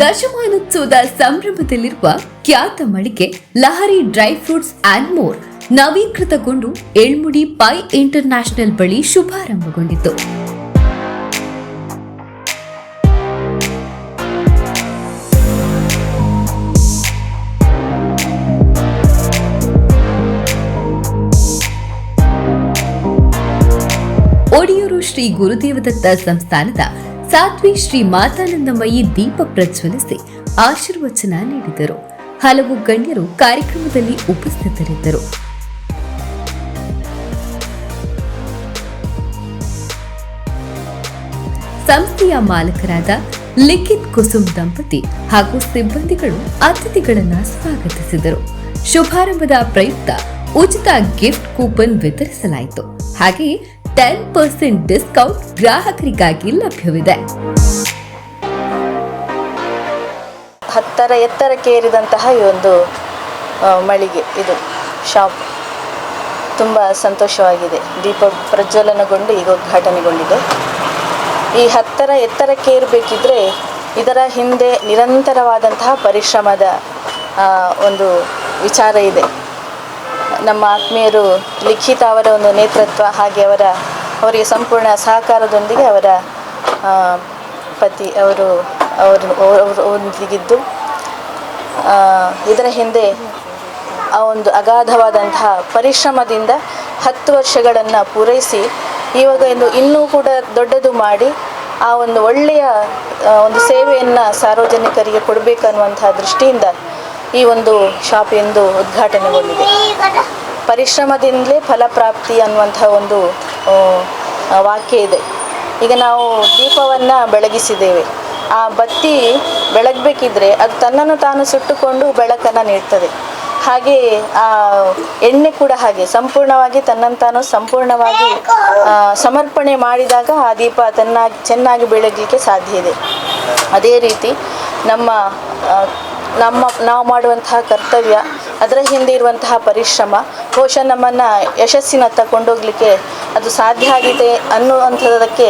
ದಶಮಾನೋತ್ಸವದ ಸಂಭ್ರಮದಲ್ಲಿರುವ ಖ್ಯಾತ ಮಳಿಗೆ Lahari dry fruits and more ನವೀಕೃತಗೊಂಡು ಎಳ್ಮುಡಿ Pai international ಬಳಿ ಶುಭಾರಂಭಗೊಂಡಿತು. ಒಡಿಯೂರು ಶ್ರೀ ಗುರುದೇವದತ್ತ ಸಂಸ್ಥಾನದ ಸಾಧ್ವಿ ಶ್ರೀ ಮಾತಾನಂದಮಯಿ ದೀಪ ಪ್ರಜ್ವಲಿಸಿ ಆಶೀರ್ವಚನ ನೀಡಿದರು. ಹಲವು ಗಣ್ಯರು ಕಾರ್ಯಕ್ರಮದಲ್ಲಿ ಉಪಸ್ಥಿತರಿದ್ದರು. ಸಂಸ್ಥೆಯ ಮಾಲಕರಾದ ಲಿಖಿತ್ ಕುಸುಮ್ ದಂಪತಿ ಹಾಗೂ ಸಿಬ್ಬಂದಿಗಳು ಅತಿಥಿಗಳನ್ನು ಸ್ವಾಗತಿಸಿದರು. ಶುಭಾರಂಭದ ಪ್ರಯುಕ್ತ ಉಚಿತ ಗಿಫ್ಟ್ ಕೂಪನ್ ವಿತರಿಸಲಾಯಿತು. ಹಾಗೆಯೇ ಟೆನ್ ಪರ್ಸೆಂಟ್ ಡಿಸ್ಕೌಂಟ್ ಗ್ರಾಹಕರಿಗಾಗಿ ಲಭ್ಯವಿದೆ. ಹತ್ತರ ಎತ್ತರಕ್ಕೆ ಏರಿದಂತಹ ಈ ಒಂದು ಮಳಿಗೆ ಇದು ಶಾಪ್ ತುಂಬ ಸಂತೋಷವಾಗಿದೆ. ದೀಪ ಪ್ರಜ್ವಲನಗೊಂಡು ಈಗ ಉದ್ಘಾಟನೆಗೊಂಡಿದೆ. ಈ ಹತ್ತರ ಎತ್ತರಕ್ಕೆ ಏರಬೇಕಿದ್ರೆ ಇದರ ಹಿಂದೆ ನಿರಂತರವಾದಂತಹ ಪರಿಶ್ರಮದ ಒಂದು ವಿಚಾರ ಇದೆ. ನಮ್ಮ ಆತ್ಮೀಯರು ಲಿಖಿತ ಅವರ ಒಂದು ನೇತೃತ್ವ ಹಾಗೆ ಅವರ ಅವರಿಗೆ ಸಂಪೂರ್ಣ ಸಹಕಾರದೊಂದಿಗೆ ಅವರ ಪತಿ ಅವರು ಅವರು ಅವರು ಒಂದಿಗಿದ್ದು ಆ, ಇದರ ಹಿಂದೆ ಆ ಒಂದು ಅಗಾಧವಾದಂತಹ ಪರಿಶ್ರಮದಿಂದ ಹತ್ತು ವರ್ಷಗಳನ್ನು ಪೂರೈಸಿ ಇವಾಗ ಇಂದು ಇನ್ನೂ ಕೂಡ ದೊಡ್ಡದು ಮಾಡಿ ಆ ಒಂದು ಒಳ್ಳೆಯ ಒಂದು ಸೇವೆಯನ್ನು ಸಾರ್ವಜನಿಕರಿಗೆ ಕೊಡಬೇಕನ್ನುವಂತಹ ದೃಷ್ಟಿಯಿಂದ ಈ ಒಂದು ಶಾಪ್ ಎಂದು ಉದ್ಘಾಟನೆಗೊಂಡಿದೆ ಪರಿಶ್ರಮದಿಂದಲೇ ಫಲಪ್ರಾಪ್ತಿ ಅನ್ನುವಂಥ ಒಂದು ವಾಕ್ಯ ಇದೆ. ಈಗ ನಾವು ದೀಪವನ್ನು ಬೆಳಗಿಸಿದ್ದೇವೆ. ಆ ಬತ್ತಿ ಬೆಳಗಬೇಕಿದ್ರೆ ಅದು ತನ್ನನ್ನು ತಾನು ಸುಟ್ಟುಕೊಂಡು ಬೆಳಕನ್ನು ನೀಡ್ತದೆ. ಹಾಗೆ, ಆ, ಎಣ್ಣೆ ಕೂಡ ಹಾಗೆ ಸಂಪೂರ್ಣವಾಗಿ ತನ್ನನ್ನು ತಾನು ಸಂಪೂರ್ಣವಾಗಿ ಸಮರ್ಪಣೆ ಮಾಡಿದಾಗ ಆ ದೀಪ ತನ್ನಾಗಿ, ಚೆನ್ನಾಗಿ ಬೆಳಗಲಿಕ್ಕೆ ಸಾಧ್ಯ ಇದೆ. ಅದೇ ರೀತಿ ನಮ್ಮ ನಮ್ಮ ನಾವು ಮಾಡುವಂತಹ ಕರ್ತವ್ಯ, ಅದರ ಹಿಂದೆ ಇರುವಂತಹ ಪರಿಶ್ರಮ, ಬಹುಶಃ ನಮ್ಮನ್ನು ಯಶಸ್ಸಿನತ್ತ ಕೊಂಡೋಗ್ಲಿಕ್ಕೆ ಅದು ಸಾಧ್ಯ ಆಗಿದೆ ಅನ್ನುವಂಥದ್ದಕ್ಕೆ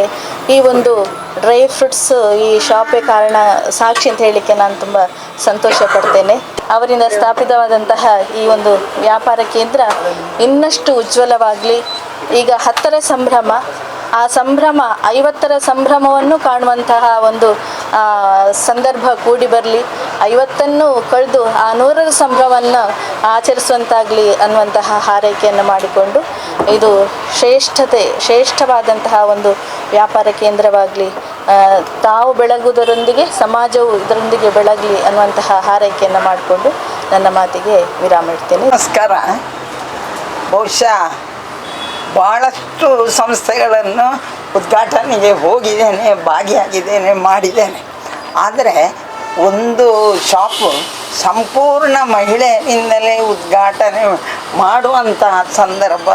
ಈ ಒಂದು ಡ್ರೈ ಫ್ರೂಟ್ಸ್ ಈ ಶಾಪೇ ಕಾರಣ ಸಾಕ್ಷಿ ಅಂತ ಹೇಳಲಿಕ್ಕೆ ನಾನು ತುಂಬ ಸಂತೋಷ ಪಡ್ತೇನೆ. ಅವರಿಂದ ಸ್ಥಾಪಿತವಾದಂತಹ ಈ ಒಂದು ವ್ಯಾಪಾರ ಕೇಂದ್ರ ಇನ್ನಷ್ಟು ಉಜ್ವಲವಾಗಲಿ. ಈಗ ಹತ್ತರ ಸಂಭ್ರಮ, ಆ ಸಂಭ್ರಮ, ಐವತ್ತರ ಸಂಭ್ರಮವನ್ನು ಕಾಣುವಂತಹ ಒಂದು ಸಂದರ್ಭ ಕೂಡಿ ಬರಲಿ. ಐವತ್ತನ್ನು ಕಳೆದು ಆ ನೂರರ ಸಂಭ್ರಮವನ್ನು ಆಚರಿಸುವಂತಾಗಲಿ ಅನ್ನುವಂತಹ ಹಾರೈಕೆಯನ್ನು ಮಾಡಿಕೊಂಡು ಇದು ಶ್ರೇಷ್ಠತೆ, ಶ್ರೇಷ್ಠವಾದಂತಹ ಒಂದು ವ್ಯಾಪಾರ ಕೇಂದ್ರವಾಗಲಿ ತಾವು ಬೆಳಗುವುದರೊಂದಿಗೆ, ಸಮಾಜವು ಇದರೊಂದಿಗೆ ಬೆಳಗಲಿ ಅನ್ನುವಂತಹ ಹಾರೈಕೆಯನ್ನು ಮಾಡಿಕೊಂಡು ನನ್ನ ಮಾತಿಗೆ ವಿರಾಮ ಇಡ್ತೇನೆ. ನಮಸ್ಕಾರ. ಬಹುಶಃ ಭಾಳಷ್ಟು ಸಂಸ್ಥೆಗಳನ್ನು ಉದ್ಘಾಟನೆಗೆ ಹೋಗಿದ್ದೇನೆ, ಭಾಗಿಯಾಗಿದ್ದೇನೆ, ಮಾಡಿದ್ದೇನೆ. ಆದರೆ ಒಂದು ಶಾಪು ಸಂಪೂರ್ಣ ಮಹಿಳೆಯಿಂದಲೇ ಉದ್ಘಾಟನೆ ಮಾಡುವಂತಹ ಸಂದರ್ಭ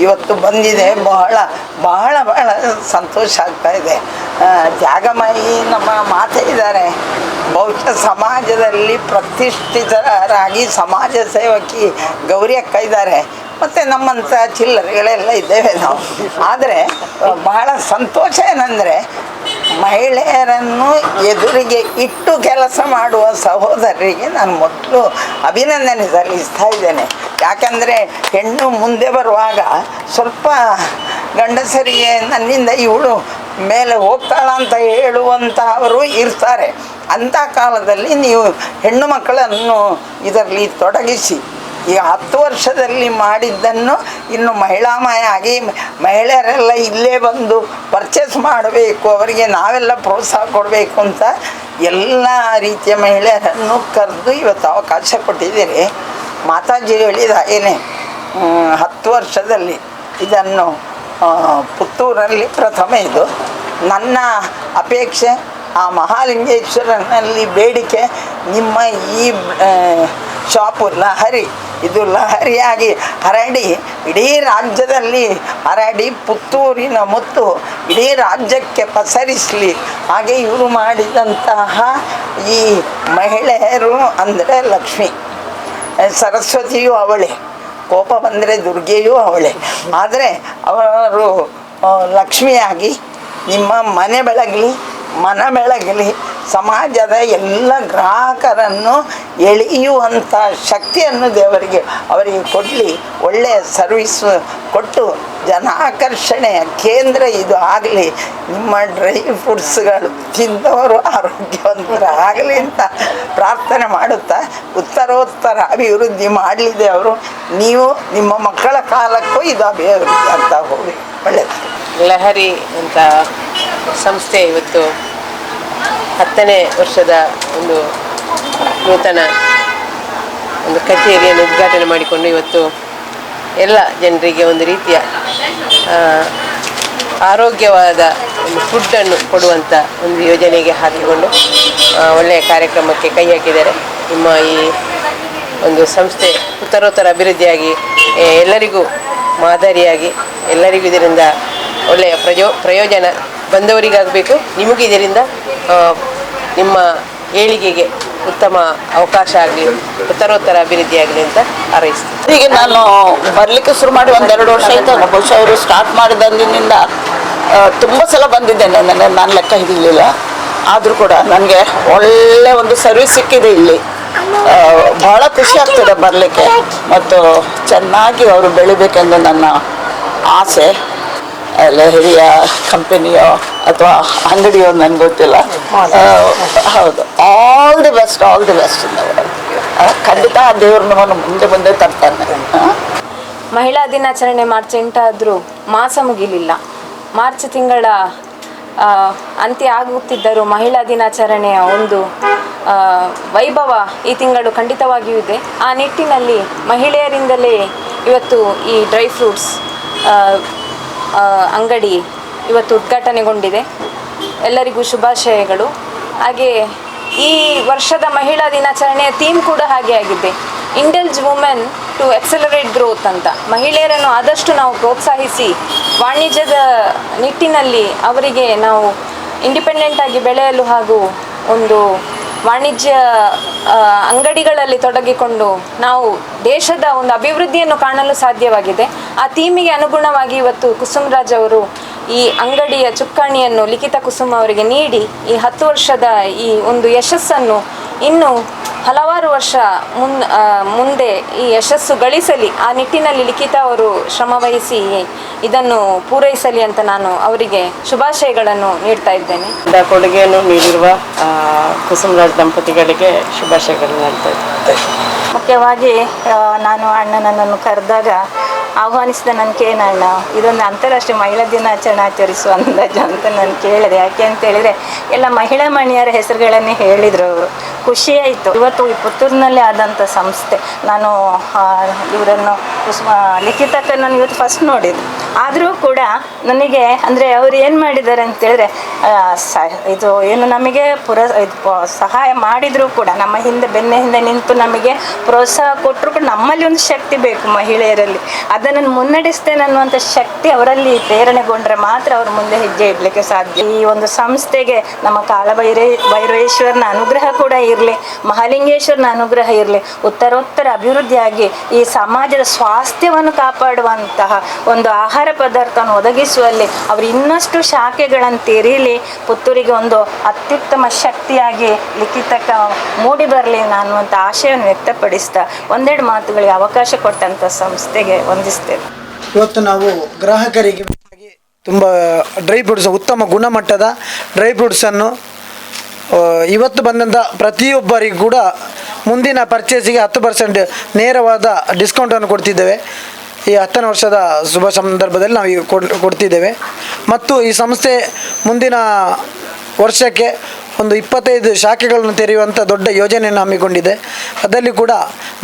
ಇವತ್ತು ಬಂದಿದೆ. ಬಹಳ ಬಹಳ ಬಹಳ ಸಂತೋಷ ಆಗ್ತಾ ಇದೆ. ಜಾಗಮಯಿ ನಮ್ಮ ಮಾತೆ ಇದ್ದಾರೆ. ಬಹುಶಃ ಸಮಾಜದಲ್ಲಿ ಪ್ರತಿಷ್ಠಿತರಾಗಿ ಸಮಾಜ ಸೇವಕಿ ಗೌರಿ ಅಕ್ಕ ಇದ್ದಾರೆ. ಮತ್ತು ನಮ್ಮಂಥ ಚಿಲ್ಲರೆಗಳೆಲ್ಲ ಇದ್ದೇವೆ ನಾವು. ಆದರೆ ಬಹಳ ಸಂತೋಷ ಏನಂದರೆ ಮಹಿಳೆಯರನ್ನು ಎದುರಿಗೆ ಇಟ್ಟು ಕೆಲಸ ಮಾಡುವ ಸಹೋದರರಿಗೆ ನಾನು ಮೊದಲು ಅಭಿನಂದನೆ ಸಲ್ಲಿಸ್ತಾ ಇದ್ದೇನೆ. ಯಾಕಂದರೆ ಹೆಣ್ಣು ಮುಂದೆ ಬರುವಾಗ ಸ್ವಲ್ಪ ಗಂಡಸರಿಗೆ ನನ್ನಿಂದ ಇವಳು ಮೇಲೆ ಹೋಗ್ತಾಳ ಅಂತ ಹೇಳುವಂತಹವರು ಇರ್ತಾರೆ. ಅಂಥ ಕಾಲದಲ್ಲಿ ನೀವು ಹೆಣ್ಣು ಮಕ್ಕಳನ್ನು ಇದರಲ್ಲಿ ತೊಡಗಿಸಿ ಈಗ ಹತ್ತು ವರ್ಷದಲ್ಲಿ ಮಾಡಿದ್ದನ್ನು ಇನ್ನು ಮಹಿಳಾಮಯ ಆಗಿ ಮಹಿಳೆಯರೆಲ್ಲ ಇಲ್ಲೇ ಬಂದು ಪರ್ಚೇಸ್ ಮಾಡಬೇಕು, ಅವರಿಗೆ ನಾವೆಲ್ಲ ಪ್ರೋತ್ಸಾಹ ಕೊಡಬೇಕು ಅಂತ ಎಲ್ಲ ರೀತಿಯ ಮಹಿಳೆಯರನ್ನು ಕರೆದು ಇವತ್ತು ಅವಕಾಶ ಕೊಟ್ಟಿದ್ದೀರಿ. ಮಾತಾಜಿ ಹೇಳಿದ ಏನೇ ಹತ್ತು ವರ್ಷದಲ್ಲಿ ಇದನ್ನು ಪುತ್ತೂರಲ್ಲಿ ಪ್ರಥಮ ಇದು. ನನ್ನ ಅಪೇಕ್ಷೆ ಆ ಮಹಾಲಿಂಗೇಶ್ವರನಲ್ಲಿ ಬೇಡಿಕೆ ನಿಮ್ಮ ಈ ಶಾಪು ಲಹರಿ. ಇದು ಲಹರಿಯಾಗಿ ಹರಡಿ, ಇಡೀ ರಾಜ್ಯದಲ್ಲಿ ಹರಡಿ ಪುತ್ತೂರಿನ ಮುತ್ತು ಇಡೀ ರಾಜ್ಯಕ್ಕೆ ಪಸರಿಸಲಿ. ಹಾಗೆ ಇವರು ಮಾಡಿದಂತಹ ಈ ಮಹಿಳೆಯರು ಅಂದರೆ ಲಕ್ಷ್ಮಿ. ಸರಸ್ವತಿಯು ಅವಳೆ, ಕೋಪ ಬಂದರೆ ದುರ್ಗೆಯೂ ಅವಳೆ. ಆದರೆ ಅವರು ಲಕ್ಷ್ಮಿಯಾಗಿ ನಿಮ್ಮ ಮನೆ ಬೆಳಗಲಿ, ಮನ ಬೆಳಗಲಿ ಸಮಾಜದ ಎಲ್ಲ ಗ್ರಾಹಕರನ್ನು ಎಳೆಯುವಂಥ ಶಕ್ತಿಯನ್ನು ದೇವರಿಗೆ ಅವರಿಗೆ ಕೊಡಲಿ. ಒಳ್ಳೆಯ ಸರ್ವಿಸ್ ಕೊಟ್ಟು ಜನ ಆಕರ್ಷಣೆಯ ಕೇಂದ್ರ ಇದು ಆಗಲಿ. ನಿಮ್ಮ ಡ್ರೈ ಫ್ರೂಟ್ಸ್ಗಳು ತಿಂದವರು ಆರೋಗ್ಯವಂತರ ಆಗಲಿ ಅಂತ ಪ್ರಾರ್ಥನೆ ಮಾಡುತ್ತಾ, ಉತ್ತರೋತ್ತರ ಅಭಿವೃದ್ಧಿ ಮಾಡಲಿದೆ ಅವರು. ನೀವು ನಿಮ್ಮ ಮಕ್ಕಳ ಕಾಲಕ್ಕೂ ಇದು ಅಭಿವೃದ್ಧಿ ಅಂತ ಹೋಗಿ ಒಳ್ಳೆಯದು ಲಹರಿ ಅಂತ ಸಂಸ್ಥೆ ಇವತ್ತು ಹತ್ತನೇ ವರ್ಷದ ಒಂದು ನೂತನ ಒಂದು ಕಚೇರಿಯನ್ನು ಉದ್ಘಾಟನೆ ಮಾಡಿಕೊಂಡು ಇವತ್ತು ಎಲ್ಲ ಜನರಿಗೆ ಒಂದು ರೀತಿಯ ಆರೋಗ್ಯವಾದ ಒಂದು ಫುಡ್ಡನ್ನು ಕೊಡುವಂಥ ಒಂದು ಯೋಜನೆಗೆ ಹಾಕಿಕೊಂಡು ಒಳ್ಳೆಯ ಕಾರ್ಯಕ್ರಮಕ್ಕೆ ಕೈ ಹಾಕಿದ್ದಾರೆ. ನಿಮ್ಮ ಈ ಒಂದು ಸಂಸ್ಥೆ ಉತ್ತರೋತ್ತರ ಅಭಿವೃದ್ಧಿಯಾಗಿ ಎಲ್ಲರಿಗೂ ಮಾದರಿಯಾಗಿ, ಎಲ್ಲರಿಗೂ ಇದರಿಂದ ಒಳ್ಳೆಯ ಪ್ರಯೋ ಪ್ರಯೋಜನ ಬಂದವರಿಗಾಗಬೇಕು. ನಿಮಗೆ ಇದರಿಂದ ನಿಮ್ಮ ಏಳಿಗೆಗೆ ಉತ್ತಮ ಅವಕಾಶ ಆಗಲಿ, ಉತ್ತರೋತ್ತರ ಅಭಿವೃದ್ಧಿ ಆಗಲಿ ಅಂತ ಹಾರೈಸ್ತೀನಿ. ಹೀಗೆ ನಾನು ಬರಲಿಕ್ಕೆ ಶುರು ಮಾಡಿ ಒಂದೆರಡು ವರ್ಷ ಆಯಿತು. ಬಹುಶಃ ಅವರು ಸ್ಟಾರ್ಟ್ ಮಾಡಿದಂದಿನಿಂದ ತುಂಬ ಸಲ ಬಂದಿದ್ದೇನೆ. ನನಗೆ ನಾನು ಲೆಕ್ಕ ಹಿಡಿಲಿಲ್ಲ. ಆದರೂ ಕೂಡ ನನಗೆ ಒಳ್ಳೆ ಒಂದು ಸರ್ವಿಸ್ ಸಿಕ್ಕಿದೆ ಇಲ್ಲಿ. ಬಹಳ ಖುಷಿ ಆಗ್ತದೆ ಬರಲಿಕ್ಕೆ. ಮತ್ತು ಚೆನ್ನಾಗಿ ಅವರು ಬೆಳಿಬೇಕೆಂದು ನನ್ನ ಆಸೆ. ಅಲ್ಲ ಹಿರಿಯ ಕಂಪನಿಯೋ ಅಥವಾ ಅಂಗಡಿಯೋ ನನಗೆ ಗೊತ್ತಿಲ್ಲ. ಹೌದು? All the best all the best ಖಂಡಿತ ಆ ದೇವ್ರ ನಮ್ಮನ್ನು ಮುಂದೆ ಮುಂದೆ ತರ್ತಾನೆ? ಮಹಿಳಾ ದಿನಾಚರಣೆ ಮಾರ್ಚ್ ಎಂಟಾದರೂ ಮಾಸ ಮುಗಿಲಿಲ್ಲ. ಮಾರ್ಚ್ ತಿಂಗಳ ಅಂತ್ಯ ಆಗುತ್ತಿದ್ದರೂ ಮಹಿಳಾ ದಿನಾಚರಣೆಯ ಒಂದು ವೈಭವ ಈ ತಿಂಗಳು ಖಂಡಿತವಾಗಿಯೂ ಇದೆ. ಆ ನಿಟ್ಟಿನಲ್ಲಿ ಮಹಿಳೆಯರಿಂದಲೇ ಇವತ್ತು ಈ ಡ್ರೈ ಫ್ರೂಟ್ಸ್ ಅಂಗಡಿ ಇವತ್ತು ಉದ್ಘಾಟನೆಗೊಂಡಿದೆ. ಎಲ್ಲರಿಗೂ ಶುಭಾಶಯಗಳು. ಹಾಗೆ ಈ ವರ್ಷದ ಮಹಿಳಾ ದಿನಾಚರಣೆಯ ಥೀಮ್ ಕೂಡ ಹಾಗೆ ಆಗಿದೆ. Indulge women to accelerate growth ಅಂತ. ಮಹಿಳೆಯರನ್ನು ಆದಷ್ಟು ನಾವು ಪ್ರೋತ್ಸಾಹಿಸಿ ವಾಣಿಜ್ಯದ ನಿಟ್ಟಿನಲ್ಲಿ ಅವರಿಗೆ ನಾವು ಇಂಡಿಪೆಂಡೆಂಟ್ ಆಗಿ ಬೆಳೆಯಲು ಹಾಗೂ ಒಂದು ವಾಣಿಜ್ಯ ಅಂಗಡಿಗಳಲ್ಲಿ ತೊಡಗಿಕೊಂಡು ನಾವು ದೇಶದ ಒಂದು ಅಭಿವೃದ್ಧಿಯನ್ನು ಕಾಣಲು ಸಾಧ್ಯವಾಗಿದೆ. ಆ ಥೀಮಿಗೆ ಅನುಗುಣವಾಗಿ ಇವತ್ತು ಕುಸುಮರಾಜ್ ಅವರು ಈ ಅಂಗಡಿಯ ಚುಕ್ಕಾಣಿಯನ್ನು ಲಿಖಿತ ಕುಸುಮ ಅವರಿಗೆ ನೀಡಿ ಈ ಹತ್ತು ವರ್ಷದ ಈ ಒಂದು ಯಶಸ್ಸನ್ನು ಇನ್ನು ಹಲವಾರು ವರ್ಷ ಮುನ್ ಮುಂದೆ ಈ ಯಶಸ್ಸು ಗಳಿಸಲಿ ಆ ನಿಟ್ಟಿನಲ್ಲಿ ಲಿಖಿತ ಅವರು ಶ್ರಮವಹಿಸಿ ಇದನ್ನು ಪೂರೈಸಲಿ ಅಂತ ನಾನು ಅವರಿಗೆ ಶುಭಾಶಯಗಳನ್ನು ನೀಡ್ತಾ ಇದ್ದೇನೆ. ಕೊಡುಗೆಯನ್ನು ನೀಡಿರುವ ಕುಸುಮರಾಜ್ ದಂಪತಿಗಳಿಗೆ ಶುಭಾಶಯಗಳನ್ನು ನೀಡ್ತಾ ಇದ್ದೀನಿ. ಮುಖ್ಯವಾಗಿ ನಾನು ಅಣ್ಣನನ್ನು ಕರೆದಾಗ ಆಹ್ವಾನಿಸಿದ ನಾನು ಕೇಳೋಣ ಇದೊಂದು ಅಂತಾರಾಷ್ಟ್ರೀಯ ಮಹಿಳಾ ದಿನಾಚರಣೆ ಆಚರಿಸುವ ಅಂದಾಜು ಅಂತ ನಾನು ಕೇಳಿದೆ. ಯಾಕೆ ಅಂತ ಹೇಳಿದರೆ, ಎಲ್ಲ ಮಹಿಳಾ ಮಣಿಯರ ಹೆಸರುಗಳನ್ನೇ ಹೇಳಿದರು ಅವರು. ಖುಷಿಯಾಯಿತು ಇವತ್ತು ಈ ಪುತ್ತೂರಿನಲ್ಲಿ ಆದಂಥ ಸಂಸ್ಥೆ, ನಾನು ಇವರನ್ನು, ಕುಸುಮ ಲಿಖಿತಕ್ಕೆ ನಾನು ಇವತ್ತು ಫಸ್ಟ್ ನೋಡಿದ್ದು. ಆದರೂ ಕೂಡ ನನಗೆ, ಅಂದರೆ ಅವ್ರು ಏನು ಮಾಡಿದ್ದಾರೆ ಅಂತೇಳಿದ್ರೆ ಸ, ಇದು ಏನು ನಮಗೆ ಪುರ, ಇದು ಸಹಾಯ ಮಾಡಿದರೂ ಕೂಡ, ನಮ್ಮ ಹಿಂದೆ, ಬೆನ್ನ ಹಿಂದೆ ನಿಂತು ನಮಗೆ ಪ್ರೋತ್ಸಾಹ ಕೊಟ್ಟರು ಕೂಡ ನಮ್ಮಲ್ಲಿ ಒಂದು ಶಕ್ತಿ ಬೇಕು ಮಹಿಳೆಯರಲ್ಲಿ. ಅದನ್ನು ಮುನ್ನಡೆಸ್ತೇನೆ ಅನ್ನುವಂಥ ಶಕ್ತಿ ಅವರಲ್ಲಿ ಪ್ರೇರಣೆಗೊಂಡ್ರೆ ಮಾತ್ರ ಅವರು ಮುಂದೆ ಹೆಜ್ಜೆ ಇಡಲಿಕ್ಕೆ ಸಾಧ್ಯ. ಈ ಒಂದು ಸಂಸ್ಥೆಗೆ ನಮ್ಮ ಕಾಳಭೈರೇ ಭೈರವೇಶ್ವರನ ಅನುಗ್ರಹ ಕೂಡ ಇರಲಿ, ಮಹಾಲಿಂಗೇಶ್ವರನ ಅನುಗ್ರಹ ಇರಲಿ, ಉತ್ತರೋತ್ತರ ಅಭಿವೃದ್ಧಿಯಾಗಿ ಈ ಸಮಾಜದ ಸ್ವಾಸ್ಥ್ಯವನ್ನು ಕಾಪಾಡುವಂತಹ ಒಂದು ಆಹಾರ ಪದಾರ್ಥವನ್ನು ಒದಗಿಸುವಲ್ಲಿ ಅವರು ಇನ್ನಷ್ಟು ಶಾಖೆಗಳನ್ನು ತೆರೀಲಿ ಪುತ್ತೂರಿಗೆ ಒಂದು ಅತ್ಯುತ್ತಮ ಶಕ್ತಿಯಾಗಿ ಲಿಖಿತಕ್ಕ ಮೂಡಿ ಬರಲಿ ಅನ್ನುವಂಥ ಆಶಯವನ್ನು ವ್ಯಕ್ತಪಡಿಸ್ತಾ ಒಂದೆರಡು ಮಾತುಗಳಿಗೆ ಅವಕಾಶ ಕೊಟ್ಟಂಥ ಸಂಸ್ಥೆಗೆ ವಂದಿಸ್ತೇವೆ ಇವತ್ತು ನಾವು ಗ್ರಾಹಕರಿಗೆ ತುಂಬ ಡ್ರೈ ಫ್ರೂಟ್ಸ್, ಉತ್ತಮ ಗುಣಮಟ್ಟದ ಡ್ರೈ ಫ್ರೂಟ್ಸನ್ನು ಇವತ್ತು ಬಂದಂಥ ಪ್ರತಿಯೊಬ್ಬರಿಗೂ ಕೂಡ ಮುಂದಿನ ಪರ್ಚೇಸಿಗೆ ಹತ್ತು ಪರ್ಸೆಂಟ್ ನೇರವಾದ ಡಿಸ್ಕೌಂಟನ್ನು ಕೊಡ್ತಿದ್ದೇವೆ. ಈ ಹತ್ತನೇ ವರ್ಷದ ಶುಭ ಸಂದರ್ಭದಲ್ಲಿ ನಾವು ಈಗ ಕೊಡ್, ಕೊಡ್ತಿದ್ದೇವೆ. ಮತ್ತು ಈ ಸಂಸ್ಥೆ ಮುಂದಿನ ವರ್ಷಕ್ಕೆ ಒಂದು ಇಪ್ಪತ್ತೈದು ಶಾಖೆಗಳನ್ನು ತೆರೆಯುವಂಥ ದೊಡ್ಡ ಯೋಜನೆಯನ್ನು ಹಮ್ಮಿಕೊಂಡಿದೆ. ಅದರಲ್ಲಿ ಕೂಡ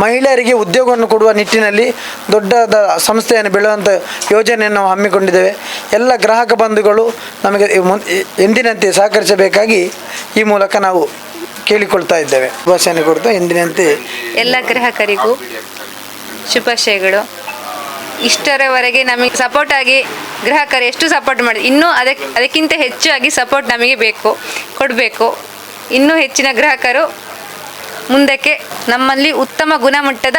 ಮಹಿಳೆಯರಿಗೆ ಉದ್ಯೋಗವನ್ನು ಕೊಡುವ ನಿಟ್ಟಿನಲ್ಲಿ ದೊಡ್ಡದ ಸಂಸ್ಥೆಯನ್ನು ಬೆಳೆಯುವಂಥ ಯೋಜನೆಯನ್ನು ನಾವು ಹಮ್ಮಿಕೊಂಡಿದ್ದೇವೆ. ಎಲ್ಲ ಗ್ರಾಹಕ ಬಂಧುಗಳು ನಮಗೆ ಎಂದಿನಂತೆ ಸಹಕರಿಸಬೇಕಾಗಿ ಈ ಮೂಲಕ ನಾವು ಕೇಳಿಕೊಳ್ತಾ ಇದ್ದೇವೆ. ಭಾಷೆಯನ್ನು ಕೊಡ್ತಾ ಎಂದಿನಂತೆ ಎಲ್ಲ ಗ್ರಾಹಕರಿಗೂ ಶುಭಾಶಯಗಳು. ಇಷ್ಟರವರೆಗೆ ನಮಗೆ ಸಪೋರ್ಟ್ ಆಗಿ ಗ್ರಾಹಕರು ಎಷ್ಟು ಸಪೋರ್ಟ್ ಮಾಡಿ ಇನ್ನೂ ಅದಕ್ಕೆ ಅದಕ್ಕಿಂತ ಹೆಚ್ಚಾಗಿ ಸಪೋರ್ಟ್ ನಮಗೆ ಬೇಕು ಕೊಡಬೇಕು. ಇನ್ನೂ ಹೆಚ್ಚಿನ ಗ್ರಾಹಕರು ಮುಂದಕ್ಕೆ ನಮ್ಮಲ್ಲಿ ಉತ್ತಮ ಗುಣಮಟ್ಟದ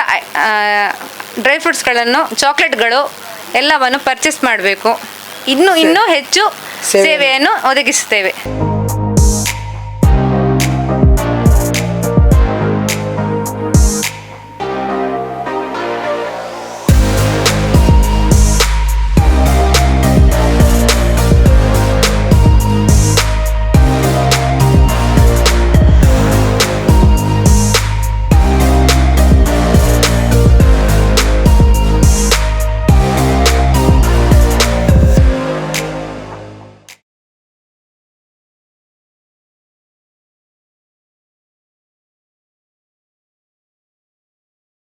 ಡ್ರೈ ಫ್ರೂಟ್ಸ್ಗಳನ್ನು ಚಾಕ್ಲೇಟ್ಗಳು ಎಲ್ಲವನ್ನು ಪರ್ಚೇಸ್ ಮಾಡಬೇಕು. ಇನ್ನೂ ಇನ್ನೂ ಹೆಚ್ಚು ಸೇವೆಯನ್ನು ಒದಗಿಸುತ್ತೇವೆ.